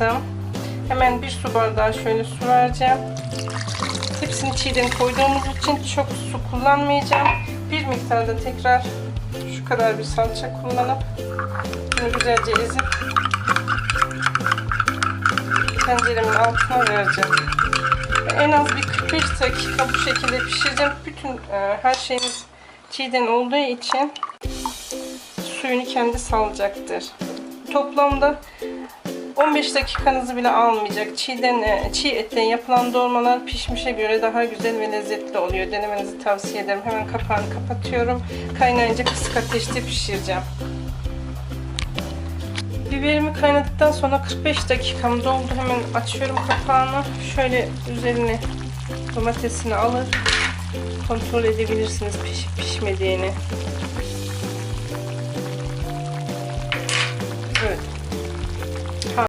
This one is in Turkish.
attım. Hemen bir su bardağı şöyle su vereceğim. Hepsini çiğden koyduğumuz için çok su kullanmayacağım. Bir miktarda tekrar şu kadar bir salça kullanıp bunu güzelce ezip tenceremin altına vereceğim. Ve En az bir 45 dakika bu şekilde pişireceğim. Bütün e, her şeyimiz çiğden olduğu için suyunu kendi salacaktır. Toplamda 15 dakikanızı bile almayacak. Çiğden, e, çiğ etten yapılan dolmalar pişmişe göre daha güzel ve lezzetli oluyor. Denemenizi tavsiye ederim. Hemen kapağını kapatıyorum. Kaynayınca kısık ateşte pişireceğim. Biberimi kaynadıktan sonra 45 dakikam doldu. Hemen açıyorum kapağını. Şöyle üzerine domatesini alır. Kontrol edebilirsiniz pişip pişmediğini. Evet